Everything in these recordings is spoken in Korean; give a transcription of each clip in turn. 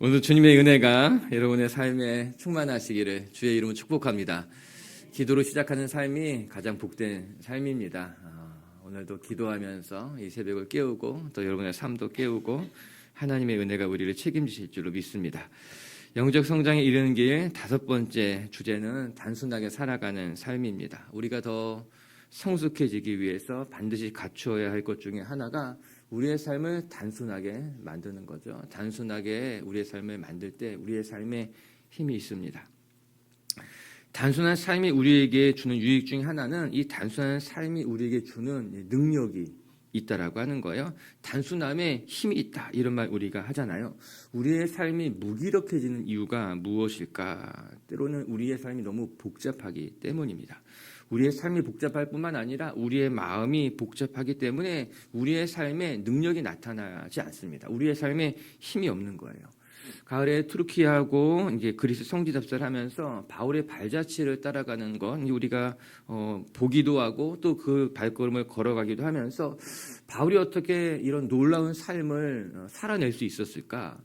오늘 주님의 은혜가 여러분의 삶에 충만하시기를 주의 이름으로 축복합니다. 기도로 시작하는 삶이 가장 복된 삶입니다. 아, 오늘도 기도하면서 이 새벽을 깨우고 또 여러분의 삶도 깨우고 하나님의 은혜가 우리를 책임지실 줄로 믿습니다. 영적 성장에 이르는 길 다섯 번째 주제는 단순하게 살아가는 삶입니다. 우리가 더 성숙해지기 위해서 반드시 갖추어야 할 것 중에 하나가 우리의 삶을 단순하게 만드는 거죠. 단순하게 우리의 삶을 만들 때 우리의 삶에 힘이 있습니다. 단순한 삶이 우리에게 주는 유익 중에 하나는 이 단순한 삶이 우리에게 주는 능력이 있다라고 하는 거예요. 단순함에 힘이 있다 이런 말 우리가 하잖아요. 우리의 삶이 무기력해지는 이유가 무엇일까? 때로는 우리의 삶이 너무 복잡하기 때문입니다. 우리의 삶이 복잡할 뿐만 아니라 우리의 마음이 복잡하기 때문에 우리의 삶에 능력이 나타나지 않습니다. 우리의 삶에 힘이 없는 거예요. 가을에 투르키하고 이제 그리스 성지 답사를 하면서 바울의 발자취를 따라가는 건 우리가 어, 보기도 하고 또 그 발걸음을 걸어가기도 하면서 바울이 어떻게 이런 놀라운 삶을 어, 살아낼 수 있었을까?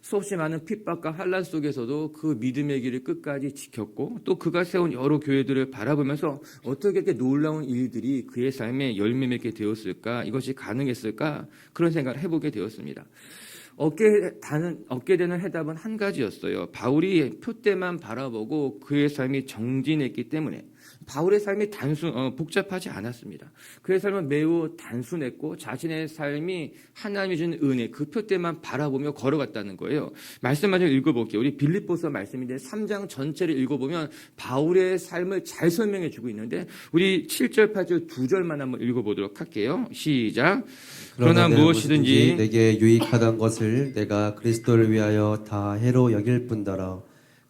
수없이 많은 핍박과 환란 속에서도 그 믿음의 길을 끝까지 지켰고 또 그가 세운 여러 교회들을 바라보면서 어떻게 이렇게 놀라운 일들이 그의 삶에 열매 맺게 되었을까? 이것이 가능했을까? 그런 생각을 해보게 되었습니다. 얻게, 다는, 얻게 되는 해답은 한 가지였어요. 바울이 표대만 바라보고 그의 삶이 정진했기 때문에 바울의 삶이 단순, 어, 복잡하지 않았습니다. 그의 삶은 매우 단순했고 자신의 삶이 하나님이 준 은혜, 그 표대만 바라보며 걸어갔다는 거예요. 말씀 마저 읽어볼게요. 우리 빌립보서 말씀인데 3장 전체를 읽어보면 바울의 삶을 잘 설명해 주고 있는데 우리 7절, 8절 두 절만 한번 읽어보도록 할게요. 시작. 그러나 내가 무엇이든지 내게 유익하던 것을 내가 그리스도를 위하여 다 해로 여길 뿐더러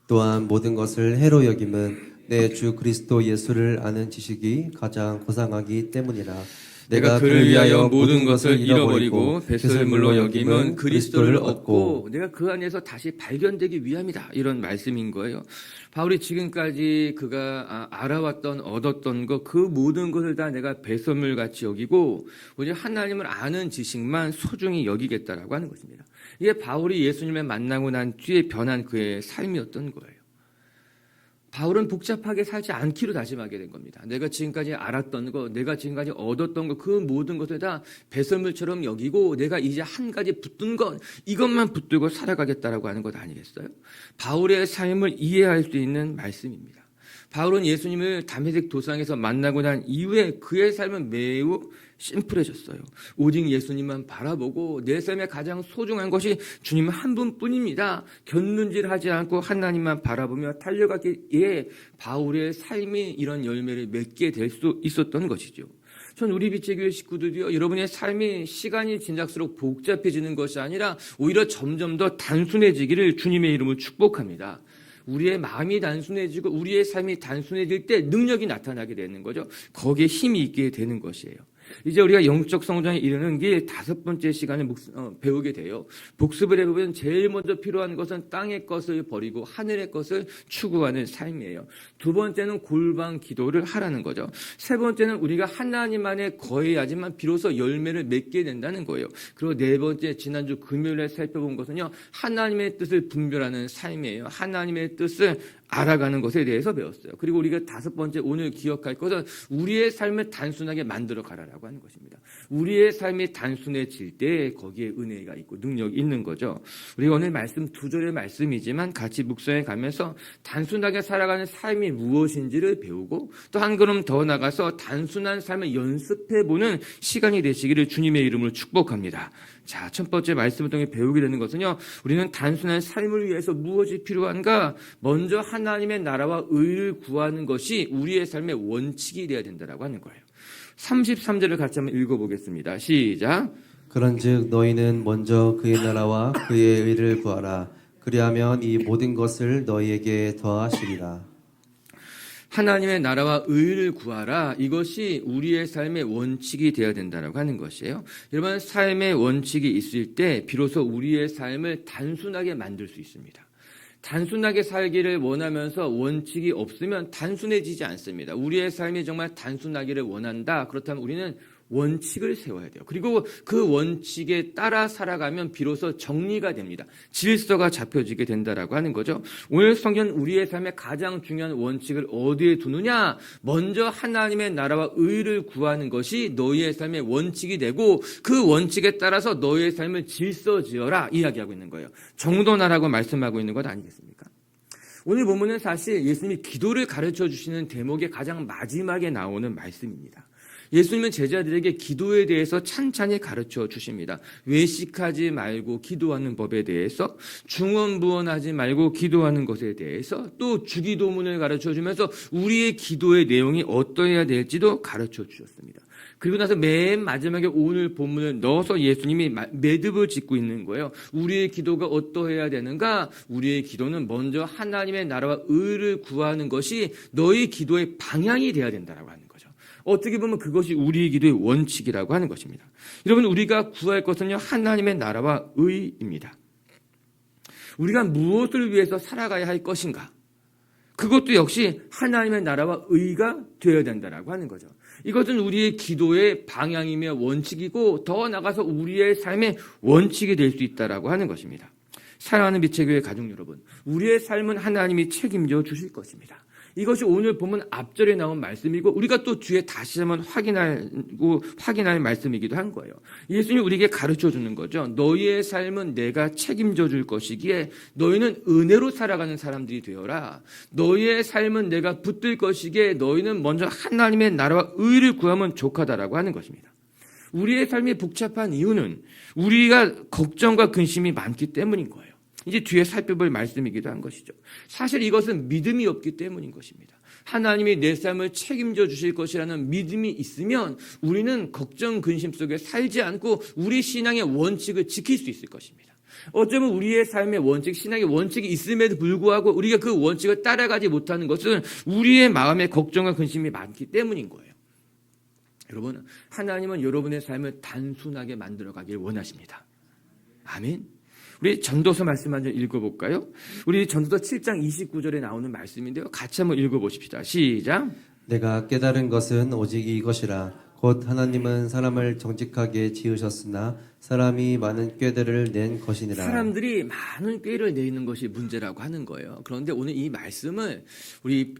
또한 모든 것을 해로 여김은 내 주 그리스도 예수를 아는 지식이 가장 고상하기 때문이라 내가 그를 위하여 모든 것을 잃어버리고 배설물로 여김은 그리스도를 얻고 내가 그 안에서 다시 발견되기 위함이다. 이런 말씀인 거예요. 바울이 지금까지 그가 아, 알아왔던 얻었던 것 그 모든 것을 다 내가 배설물 같이 여기고 오직 하나님을 아는 지식만 소중히 여기겠다라고 하는 것입니다. 이게 바울이 예수님을 만나고 난 뒤에 변한 그의 삶이었던 거예요. 바울은 복잡하게 살지 않기로 다짐하게 된 겁니다. 내가 지금까지 알았던 것, 내가 지금까지 얻었던 것, 그 모든 것을 다 배설물처럼 여기고 내가 이제 한 가지 붙든 것, 이것만 붙들고 살아가겠다라고 하는 것 아니겠어요? 바울의 삶을 이해할 수 있는 말씀입니다. 바울은 예수님을 담메색 도상에서 만나고 난 이후에 그의 삶은 매우 심플해졌어요. 오직 예수님만 바라보고 내 삶에 가장 소중한 것이 주님 한 분뿐입니다. 견눈질 하지 않고 하나님만 바라보며 달려가기에 바울의 삶이 이런 열매를 맺게 될 수 있었던 것이죠. 전 우리 빛의 교회 식구들이요, 여러분의 삶이 시간이 지날수록 복잡해지는 것이 아니라 오히려 점점 더 단순해지기를 주님의 이름으로 축복합니다. 우리의 마음이 단순해지고 우리의 삶이 단순해질 때 능력이 나타나게 되는 거죠. 거기에 힘이 있게 되는 것이에요. 이제 우리가 영적 성장에 이르는 게 다섯 번째 시간에 어, 배우게 돼요. 복습을 해보면 제일 먼저 필요한 것은 땅의 것을 버리고 하늘의 것을 추구하는 삶이에요. 두 번째는 골방 기도를 하라는 거죠. 세 번째는 우리가 하나님 안에 거해야지만 비로소 열매를 맺게 된다는 거예요. 그리고 네 번째 지난주 금요일에 살펴본 것은요. 하나님의 뜻을 분별하는 삶이에요. 하나님의 뜻을 알아가는 것에 대해서 배웠어요. 그리고 우리가 다섯 번째 오늘 기억할 것은 우리의 삶을 단순하게 만들어 가라라고 하는 것입니다. 우리의 삶이 단순해질 때 거기에 은혜가 있고 능력이 있는 거죠. 우리가 오늘 말씀 두 절의 말씀이지만 같이 묵상해 가면서 단순하게 살아가는 삶이 무엇인지를 배우고 또 한 걸음 더 나가서 단순한 삶을 연습해 보는 시간이 되시기를 주님의 이름으로 축복합니다. 자, 첫 번째 말씀을 통해 배우게 되는 것은요, 우리는 단순한 삶을 위해서 무엇이 필요한가? 먼저 하나님의 나라와 의를 구하는 것이 우리의 삶의 원칙이 되어야 된다라고 하는 거예요. 33절을 같이 한번 읽어보겠습니다. 시작. 그런즉 너희는 먼저 그의 나라와 그의 의를 구하라 그리하면 이 모든 것을 너희에게 더하시리라 하나님의 나라와 의를 구하라. 이것이 우리의 삶의 원칙이 되어야 된다라고 하는 것이에요. 여러분, 삶의 원칙이 있을 때 비로소 우리의 삶을 단순하게 만들 수 있습니다. 단순하게 살기를 원하면서 원칙이 없으면 단순해지지 않습니다. 우리의 삶이 정말 단순하기를 원한다. 그렇다면 우리는 원칙을 세워야 돼요. 그리고 그 원칙에 따라 살아가면 비로소 정리가 됩니다. 질서가 잡혀지게 된다라고 하는 거죠. 오늘 성경 우리의 삶의 가장 중요한 원칙을 어디에 두느냐? 먼저 하나님의 나라와 의를 구하는 것이 너희의 삶의 원칙이 되고 그 원칙에 따라서 너희의 삶을 질서지어라 이야기하고 있는 거예요. 정돈하라고 말씀하고 있는 것 아니겠습니까? 오늘 본문은 사실 예수님이 기도를 가르쳐 주시는 대목의 가장 마지막에 나오는 말씀입니다. 예수님은 제자들에게 기도에 대해서 찬찬히 가르쳐 주십니다. 외식하지 말고 기도하는 법에 대해서, 중언부언하지 말고 기도하는 것에 대해서, 또 주기도문을 가르쳐 주면서 우리의 기도의 내용이 어떠해야 될지도 가르쳐 주셨습니다. 그리고 나서 맨 마지막에 오늘 본문을 넣어서 예수님이 마- 매듭을 짓고 있는 거예요. 우리의 기도가 어떠해야 되는가? 우리의 기도는 먼저 하나님의 나라와 의를 구하는 것이 너희 기도의 방향이 돼야 된다라고 하는 거죠. 어떻게 보면 그것이 우리의 기도의 원칙이라고 하는 것입니다. 여러분 우리가 구할 것은요 하나님의 나라와 의입니다. 우리가 무엇을 위해서 살아가야 할 것인가? 그것도 역시 하나님의 나라와 의가 되어야 된다라고 하는 거죠. 이것은 우리의 기도의 방향이며 원칙이고 더 나가서 우리의 삶의 원칙이 될 수 있다라고 하는 것입니다. 사랑하는 빛의 교회 가족 여러분, 우리의 삶은 하나님이 책임져 주실 것입니다. 이것이 오늘 보면 앞절에 나온 말씀이고 우리가 또 뒤에 다시 한번 확인하고 확인할 말씀이기도 한 거예요. 예수님이 우리에게 가르쳐 주는 거죠. 너희의 삶은 내가 책임져 줄 것이기에 너희는 은혜로 살아가는 사람들이 되어라. 너희의 삶은 내가 붙들 것이기에 너희는 먼저 하나님의 나라와 의를 구하면 족하다라고 하는 것입니다. 우리의 삶이 복잡한 이유는 우리가 걱정과 근심이 많기 때문인 거예요. 이제 뒤에 살펴볼 말씀이기도 한 것이죠. 사실 이것은 믿음이 없기 때문인 것입니다. 하나님이 내 삶을 책임져 주실 것이라는 믿음이 있으면 우리는 걱정, 근심 속에 살지 않고 우리 신앙의 원칙을 지킬 수 있을 것입니다. 어쩌면 우리의 삶의 원칙, 신앙의 원칙이 있음에도 불구하고 우리가 그 원칙을 따라가지 못하는 것은 우리의 마음에 걱정과 근심이 많기 때문인 거예요. 여러분, 하나님은 여러분의 삶을 단순하게 만들어 가길 원하십니다. 아멘. 우리 전도서 말씀 한번 읽어볼까요? 우리 전도서 7장 29절에 나오는 말씀인데요. 같이 한번 읽어보십시다. 시작. 내가 깨달은 것은 오직 이것이라 곧 하나님은 사람을 정직하게 지으셨으나 사람이 많은 꾀들을 낸 것이니라 사람들이 많은 꾀를 내는 것이 문제라고 하는 거예요. 그런데 오늘 이 말씀을 우리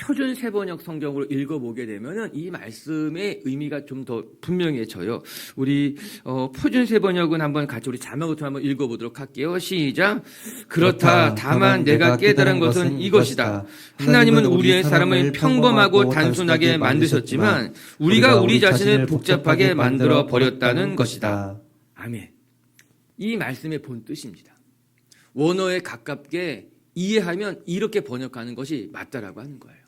표준 세번역 성경으로 읽어보게 되면은 이 말씀의 의미가 좀 더 분명해져요. 우리 어, 표준 세번역은 한번 같이 우리 자막부터 한번 읽어보도록 할게요. 시작. 그렇다. 다만 내가 깨달은 것은 이것이다. 하나님은 우리의 사람을 평범하고 단순하게 만드셨지만 우리가 우리 자신을 복잡하게 만들어 버렸다는 것이다. 아멘. 이 말씀의 본 뜻입니다. 원어에 가깝게 이해하면 이렇게 번역하는 것이 맞다라고 하는 거예요.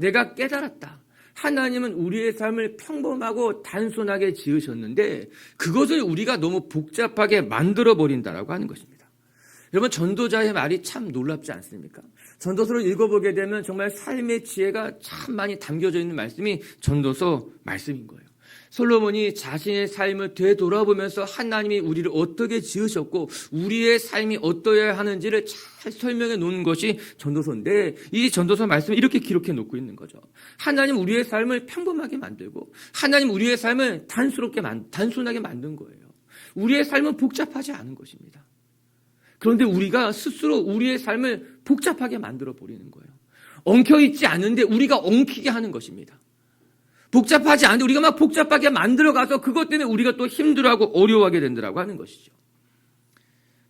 내가 깨달았다. 하나님은 우리의 삶을 평범하고 단순하게 지으셨는데 그것을 우리가 너무 복잡하게 만들어 버린다라고 하는 것입니다. 여러분 전도자의 말이 참 놀랍지 않습니까? 전도서를 읽어보게 되면 정말 삶의 지혜가 참 많이 담겨져 있는 말씀이 전도서 말씀인 거예요. 솔로몬이 자신의 삶을 되돌아보면서 하나님이 우리를 어떻게 지으셨고 우리의 삶이 어떠해야 하는지를 잘 설명해 놓은 것이 전도서인데 이 전도서 말씀을 이렇게 기록해 놓고 있는 거죠. 하나님 우리의 삶을 평범하게 만들고 하나님 우리의 삶을 만 단순하게 만든 거예요. 우리의 삶은 복잡하지 않은 것입니다. 그런데 우리가 스스로 우리의 삶을 복잡하게 만들어 버리는 거예요. 엉켜 있지 않은데 우리가 엉키게 하는 것입니다. 복잡하지 않은데 우리가 막 복잡하게 만들어가서 그것 때문에 우리가 또 힘들어하고 어려워하게 된다고 하는 것이죠.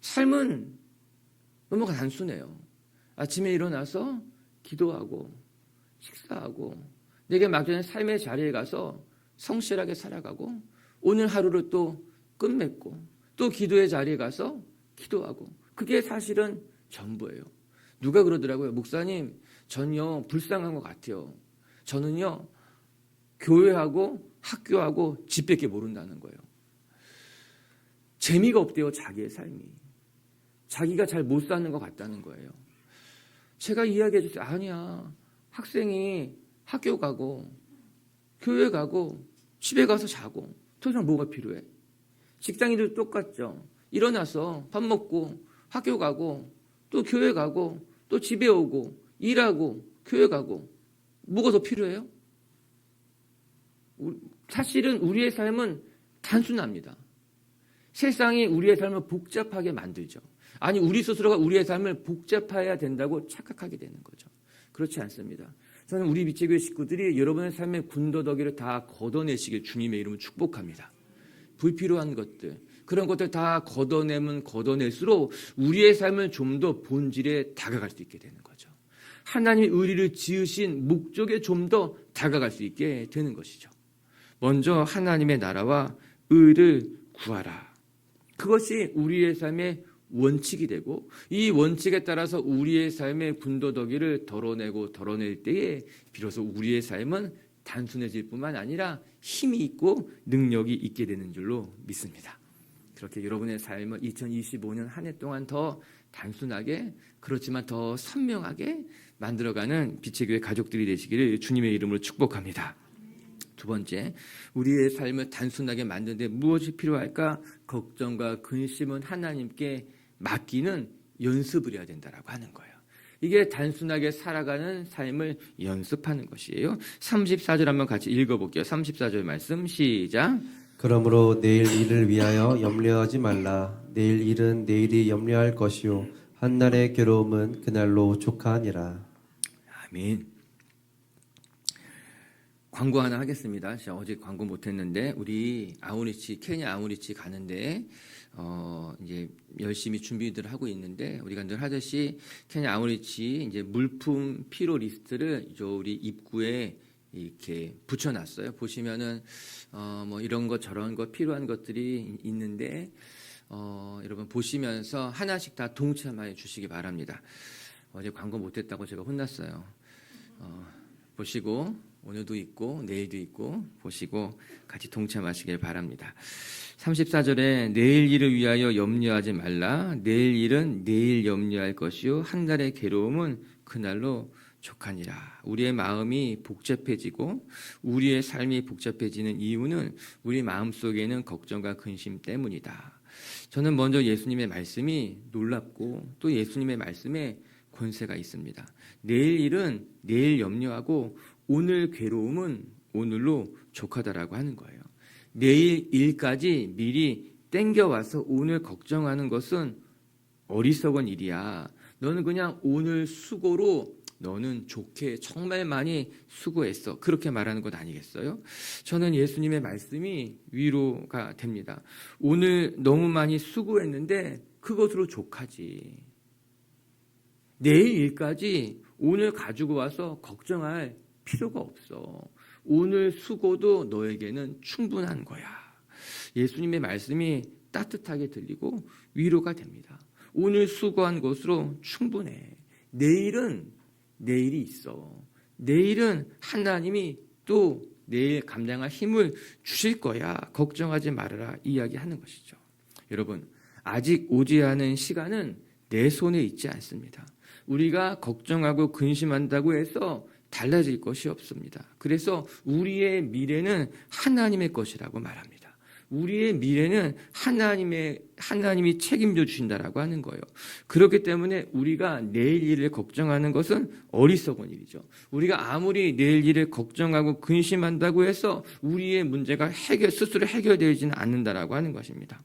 삶은 너무 단순해요. 아침에 일어나서 기도하고 식사하고 내게 맡겨진 삶의 자리에 가서 성실하게 살아가고 오늘 하루를 또 끝맺고 또 기도의 자리에 가서 기도하고 그게 사실은 전부예요. 누가 그러더라고요. 목사님, 전요 불쌍한 것 같아요. 저는요 교회하고 학교하고 집밖에 모른다는 거예요. 재미가 없대요, 자기의 삶이. 자기가 잘 못 사는 것 같다는 거예요. 제가 이야기해 주세요. 아니야. 학생이 학교 가고, 교회 가고, 집에 가서 자고, 더 이상 뭐가 필요해? 직장인들 똑같죠. 일어나서 밥 먹고, 학교 가고, 또 교회 가고, 또 집에 오고, 일하고, 교회 가고, 뭐가 더 필요해요? 사실은 우리의 삶은 단순합니다. 세상이 우리의 삶을 복잡하게 만들죠. 아니, 우리 스스로가 우리의 삶을 복잡해야 된다고 착각하게 되는 거죠. 그렇지 않습니다. 저는 우리 미체교회 식구들이 여러분의 삶의 군더더기를 다 걷어내시길 주님의 이름으로 축복합니다. 불필요한 것들, 그런 것들 다 걷어내면 걷어낼수록 우리의 삶을 좀더 본질에 다가갈 수 있게 되는 거죠. 하나님이 의리를 지으신 목적에 좀 더 다가갈 수 있게 되는 것이죠. 먼저 하나님의 나라와 의를 구하라. 그것이 우리의 삶의 원칙이 되고 이 원칙에 따라서 우리의 삶의 군더더기를 덜어내고 덜어낼 때에 비로소 우리의 삶은 단순해질 뿐만 아니라 힘이 있고 능력이 있게 되는 줄로 믿습니다. 그렇게 여러분의 삶을 2025년 한 해 동안 더 단순하게 그렇지만 더 선명하게 만들어가는 빛의 교회 가족들이 되시기를 주님의 이름으로 축복합니다. 두 번째, 우리의 삶을 단순하게 만드는데 무엇이 필요할까? 걱정과 근심은 하나님께 맡기는 연습을 해야 된다라고 하는 거예요. 이게 단순하게 살아가는 삶을 연습하는 것이에요. 34절 한번 같이 읽어볼게요. 34절 말씀 시작. 그러므로 내일 일을 위하여 염려하지 말라. 내일 일은 내일이 염려할 것이요 한날의 괴로움은 그날로 족하니라. 아멘. 광고 하나 하겠습니다. 제가 어제 광고 못했는데 우리 아우리치 케냐 아우리치 가는데 어 이제 열심히 준비들 하고 있는데 우리가 늘 하듯이 케냐 아우리치 이제 물품 필요 리스트를 저 우리 입구에 이렇게 붙여놨어요. 보시면은 어 뭐 이런 것 저런 것 필요한 것들이 있는데 어 여러분 보시면서 하나씩 다 동참해 주시기 바랍니다. 어제 광고 못했다고 제가 혼났어요. 어, 보시고 오늘도 있고 내일도 있고 보시고 같이 동참하시길 바랍니다. 34절에 내일 일을 위하여 염려하지 말라. 내일 일은 내일 염려할 것이요 한 달의 괴로움은 그날로 족하니라. 우리의 마음이 복잡해지고 우리의 삶이 복잡해지는 이유는 우리 마음 속에는 걱정과 근심 때문이다. 저는 먼저 예수님의 말씀이 놀랍고 또 예수님의 말씀에 권세가 있습니다. 내일 일은 내일 염려하고 오늘 괴로움은 오늘로 족하다라고 하는 거예요. 내일 일까지 미리 땡겨와서 오늘 걱정하는 것은 어리석은 일이야. 너는 그냥 오늘 수고로 너는 좋게 정말 많이 수고했어. 그렇게 말하는 것 아니겠어요? 저는 예수님의 말씀이 위로가 됩니다. 오늘 너무 많이 수고했는데 그것으로 족하지. 내일 일까지 오늘 가지고 와서 걱정할 필요가 없어. 오늘 수고도 너에게는 충분한 거야. 예수님의 말씀이 따뜻하게 들리고 위로가 됩니다. 오늘 수고한 것으로 충분해. 내일은 내일이 있어. 내일은 하나님이 또 내일 감당할 힘을 주실 거야. 걱정하지 말아라. 이야기하는 것이죠. 여러분, 아직 오지 않은 시간은 내 손에 있지 않습니다. 우리가 걱정하고 근심한다고 해서 달라질 것이 없습니다. 그래서 우리의 미래는 하나님의 것이라고 말합니다. 우리의 미래는 하나님의 하나님이 책임져 주신다라고 하는 거예요. 그렇기 때문에 우리가 내일 일을 걱정하는 것은 어리석은 일이죠. 우리가 아무리 내일 일을 걱정하고 근심한다고 해서 우리의 문제가 해결 스스로 해결되지는 않는다라고 하는 것입니다.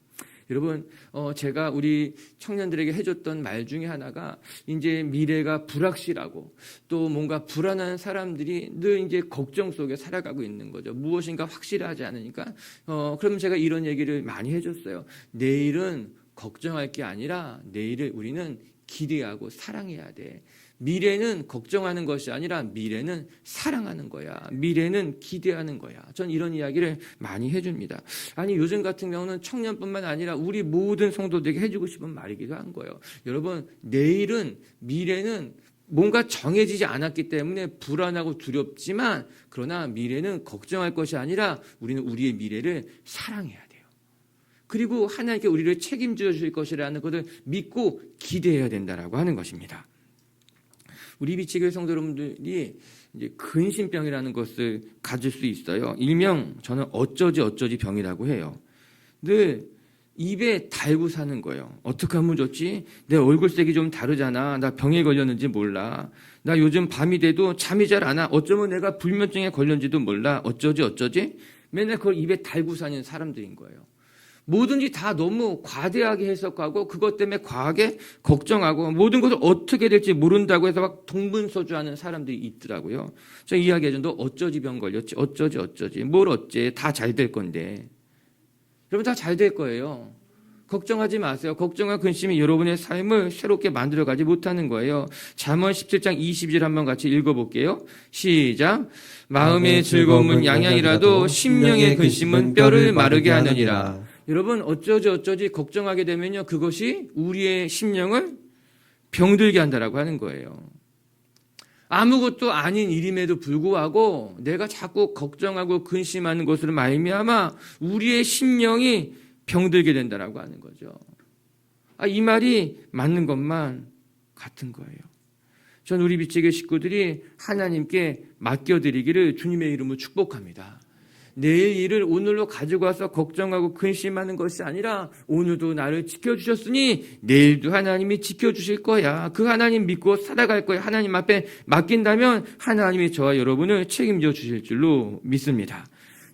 여러분, 어, 제가 우리 청년들에게 해줬던 말 중에 하나가 이제 미래가 불확실하고 또 뭔가 불안한 사람들이 늘 이제 걱정 속에 살아가고 있는 거죠. 무엇인가 확실하지 않으니까. 어, 그럼 제가 이런 얘기를 많이 해줬어요. 내일은 걱정할 게 아니라 내일을 우리는 기대하고 사랑해야 돼. 미래는 걱정하는 것이 아니라 미래는 사랑하는 거야. 미래는 기대하는 거야. 전 이런 이야기를 많이 해줍니다. 아니, 요즘 같은 경우는 청년뿐만 아니라 우리 모든 성도들에게 해주고 싶은 말이기도 한 거예요. 여러분, 내일은, 미래는 뭔가 정해지지 않았기 때문에 불안하고 두렵지만, 그러나 미래는 걱정할 것이 아니라 우리는 우리의 미래를 사랑해야 돼요. 그리고 하나님께 우리를 책임져 주실 것이라는 것을 믿고 기대해야 된다라고 하는 것입니다. 우리 비치교회 성도 여러분들이 이제 근심병이라는 것을 가질 수 있어요. 일명 저는 어쩌지 어쩌지 병이라고 해요. 늘 입에 달고 사는 거예요. 어떻게 하면 좋지? 내 얼굴색이 좀 다르잖아. 나 병에 걸렸는지 몰라. 나 요즘 밤이 돼도 잠이 잘 안 와. 어쩌면 내가 불면증에 걸렸는지도 몰라. 어쩌지 어쩌지? 맨날 그걸 입에 달고 사는 사람들인 거예요. 뭐든지 다 너무 과대하게 해석하고 그것 때문에 과하게 걱정하고 모든 것을 어떻게 될지 모른다고 해서 막 동분서주하는 사람들이 있더라고요. 저 이야기하죠. 너 어쩌지 병 걸렸지? 어쩌지 어쩌지? 뭘 어째? 다 잘 될 건데. 여러분 다 잘 될 거예요. 걱정하지 마세요. 걱정과 근심이 여러분의 삶을 새롭게 만들어 가지 못하는 거예요. 잠언 17장 20절 한번 같이 읽어 볼게요. 시작. 마음의 즐거움은 양양이라도 심령의 근심은 뼈를 마르게 하느니라. 여러분 어쩌지 어쩌지 걱정하게 되면요 그것이 우리의 심령을 병들게 한다라고 하는 거예요. 아무것도 아닌 일임에도 불구하고 내가 자꾸 걱정하고 근심하는 것으로 말미암아 우리의 심령이 병들게 된다라고 하는 거죠. 아, 이 말이 맞는 것만 같은 거예요. 전 우리 비치교 식구들이 하나님께 맡겨드리기를 주님의 이름으로 축복합니다. 내일 일을 오늘로 가지고 와서 걱정하고 근심하는 것이 아니라 오늘도 나를 지켜주셨으니 내일도 하나님이 지켜주실 거야. 그 하나님 믿고 살아갈 거야. 하나님 앞에 맡긴다면 하나님이 저와 여러분을 책임져 주실 줄로 믿습니다.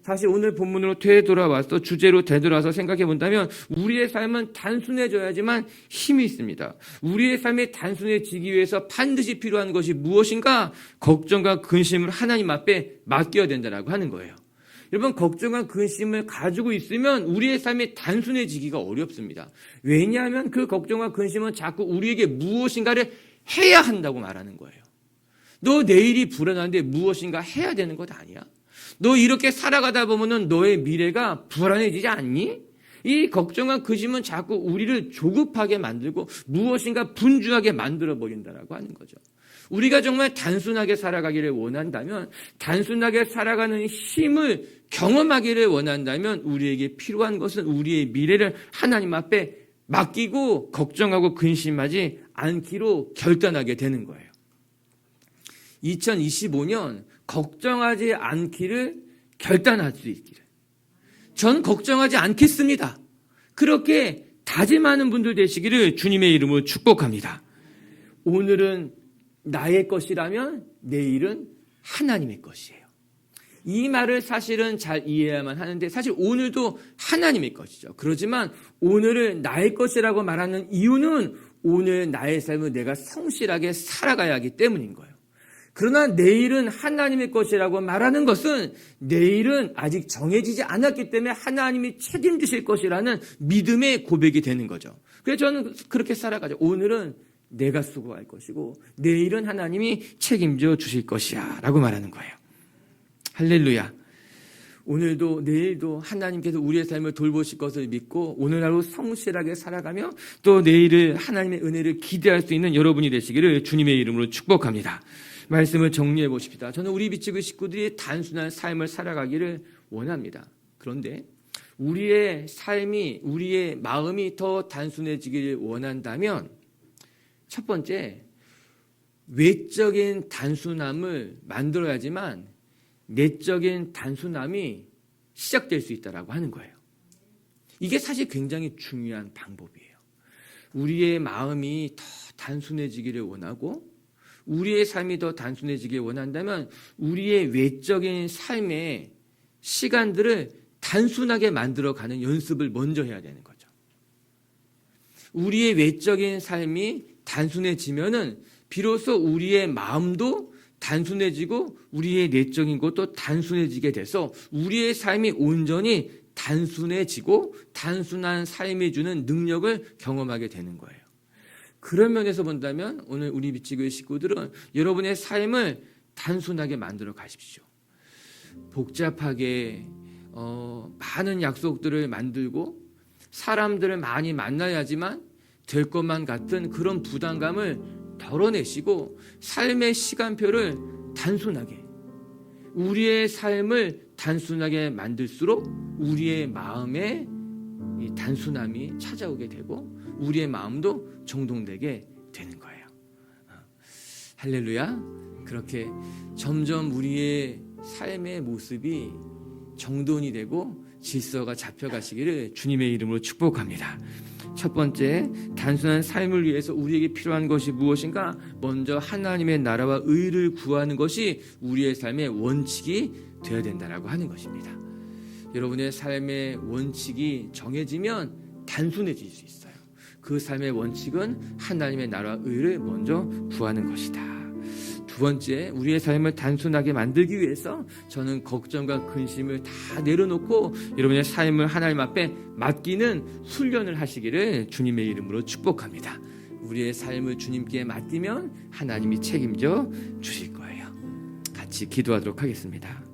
다시 오늘 본문으로 되돌아와서 주제로 되돌아와서 생각해 본다면 우리의 삶은 단순해져야지만 힘이 있습니다. 우리의 삶이 단순해지기 위해서 반드시 필요한 것이 무엇인가? 걱정과 근심을 하나님 앞에 맡겨야 된다라고 하는 거예요. 여러분 걱정과 근심을 가지고 있으면 우리의 삶이 단순해지기가 어렵습니다. 왜냐하면 그 걱정과 근심은 자꾸 우리에게 무엇인가를 해야 한다고 말하는 거예요. 너 내일이 불안한데 무엇인가 해야 되는 것 아니야? 너 이렇게 살아가다 보면은 너의 미래가 불안해지지 않니? 이 걱정과 근심은 자꾸 우리를 조급하게 만들고 무엇인가 분주하게 만들어 버린다라고 하는 거죠. 우리가 정말 단순하게 살아가기를 원한다면 단순하게 살아가는 힘을 경험하기를 원한다면 우리에게 필요한 것은 우리의 미래를 하나님 앞에 맡기고 걱정하고 근심하지 않기로 결단하게 되는 거예요. 2025년 걱정하지 않기를 결단할 수 있기를. 전 걱정하지 않겠습니다. 그렇게 다짐하는 분들 되시기를 주님의 이름으로 축복합니다. 오늘은 나의 것이라면 내일은 하나님의 것이에요. 이 말을 사실은 잘 이해해야만 하는데 사실 오늘도 하나님의 것이죠. 그렇지만 오늘을 나의 것이라고 말하는 이유는 오늘 나의 삶을 내가 성실하게 살아가야 하기 때문인 거예요. 그러나 내일은 하나님의 것이라고 말하는 것은 내일은 아직 정해지지 않았기 때문에 하나님이 책임지실 것이라는 믿음의 고백이 되는 거죠. 그래서 저는 그렇게 살아가죠. 오늘은 내가 수고할 것이고 내 일은 하나님이 책임져 주실 것이야 라고 말하는 거예요. 할렐루야. 오늘도 내일도 하나님께서 우리의 삶을 돌보실 것을 믿고 오늘 하루 성실하게 살아가며 또 내일을 하나님의 은혜를 기대할 수 있는 여러분이 되시기를 주님의 이름으로 축복합니다. 말씀을 정리해 보십시다. 저는 우리 비치그 식구들이 단순한 삶을 살아가기를 원합니다. 그런데 우리의 삶이 우리의 마음이 더 단순해지기를 원한다면 첫 번째 외적인 단순함을 만들어야지만 내적인 단순함이 시작될 수 있다라고 하는 거예요. 이게 사실 굉장히 중요한 방법이에요. 우리의 마음이 더 단순해지기를 원하고 우리의 삶이 더 단순해지길 원한다면 우리의 외적인 삶의 시간들을 단순하게 만들어 가는 연습을 먼저 해야 되는 거죠. 우리의 외적인 삶이 단순해지면은 비로소 우리의 마음도 단순해지고 우리의 내적인 것도 단순해지게 돼서 우리의 삶이 온전히 단순해지고 단순한 삶이 주는 능력을 경험하게 되는 거예요. 그런 면에서 본다면 오늘 우리 미치교의 식구들은 여러분의 삶을 단순하게 만들어 가십시오. 복잡하게 어, 많은 약속들을 만들고 사람들을 많이 만나야지만 될 것만 같은 그런 부담감을 덜어내시고 삶의 시간표를 단순하게 우리의 삶을 단순하게 만들수록 우리의 마음에 이 단순함이 찾아오게 되고 우리의 마음도 정동되게 되는 거예요. 어, 할렐루야. 그렇게 점점 우리의 삶의 모습이 정돈이 되고 질서가 잡혀가시기를 주님의 이름으로 축복합니다. 첫 번째, 단순한 삶을 위해서 우리에게 필요한 것이 무엇인가? 먼저 하나님의 나라와 의를 구하는 것이 우리의 삶의 원칙이 되어야 된다라고 하는 것입니다. 여러분의 삶의 원칙이 정해지면 단순해질 수 있어요. 그 삶의 원칙은 하나님의 나라 의를 먼저 구하는 것이다. 두 번째, 우리의 삶을 단순하게 만들기 위해서 저는 걱정과 근심을 다 내려놓고 여러분의 삶을 하나님 앞에 맡기는 훈련을 하시기를 주님의 이름으로 축복합니다. 우리의 삶을 주님께 맡기면 하나님이 책임져 주실 거예요. 같이 기도하도록 하겠습니다.